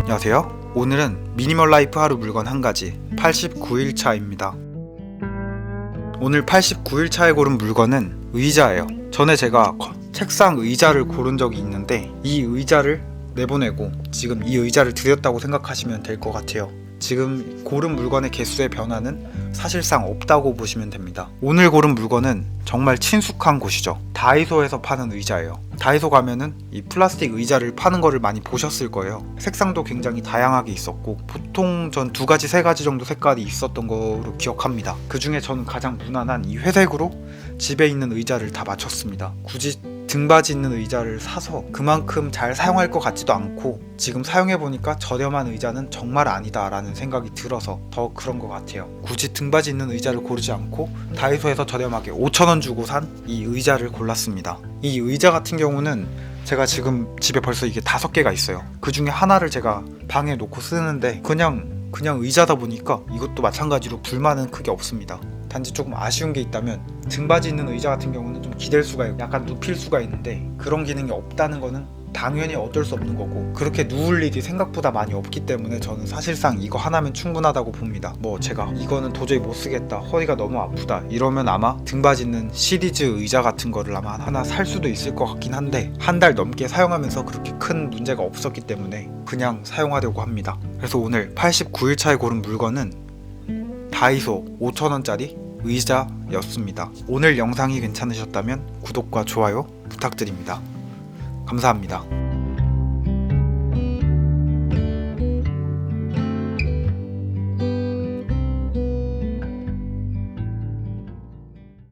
안녕하세요. 오늘은 미니멀 라이프 하루 물건 한 가지 89일 차입니다. 오늘 89일 차에 고른 물건은 의자예요. 전에 제가 거- 책상 의자를 고른 적이 있는데 이 의자를 내보내고 지금 이 의자를 드렸다고 생각하시면 될 것 같아요. 지금 고른 물건의 개수의 변화는 사실상 없다고 보시면 됩니다. 오늘 고른 물건은 정말 친숙한 곳이죠. 다이소에서 파는 의자예요. 다이소 가면은 이 플라스틱 의자를 파는 거를 많이 보셨을 거예요. 색상도 굉장히 다양하게 있었고 보통 전 두 가지 세 가지 정도 색깔이 있었던 거로 기억합니다. 그 중에 저는 가장 무난한 이 회색으로 집에 있는 의자를 다 맞췄습니다. 굳이 등받이 있는 의자를 사서 그만큼 잘 사용할 것 같지도 않고 지금 사용해 보니까 저렴한 의자는 정말 아니다 라는 생각이 들어서 더 그런 것 같아요. 굳이 등받이 있는 의자를 고르지 않고 다이소에서 저렴하게 5,000원 주고 산 이 의자를 골랐습니다. 이 의자 같은 경우는 제가 지금 집에 벌써 이게 다섯 개가 있어요. 그 중에 하나를 제가 방에 놓고 쓰는데 그냥 그냥 의자다 보니까 이것도 마찬가지로 불만은 크게 없습니다. 단지 조금 아쉬운 게 있다면 등받이 있는 의자 같은 경우는 좀 기댈 수가 있고 약간 눕힐 수가 있는데 그런 기능이 없다는 거는 당연히 어쩔 수 없는 거고 그렇게 누울 일이 생각보다 많이 없기 때문에 저는 사실상 이거 하나면 충분하다고 봅니다. 뭐 제가 이거는 도저히 못 쓰겠다 허리가 너무 아프다 이러면 아마 등받이 있는 시리즈 의자 같은 거를 아마 하나 살 수도 있을 것 같긴 한데 한 달 넘게 사용하면서 그렇게 큰 문제가 없었기 때문에 그냥 사용하려고 합니다. 그래서 오늘 89일 차에 고른 물건은 다이소 5,000원짜리 의자였습니다. 오늘 영상이 괜찮으셨다면 구독과 좋아요 부탁드립니다. 감사합니다.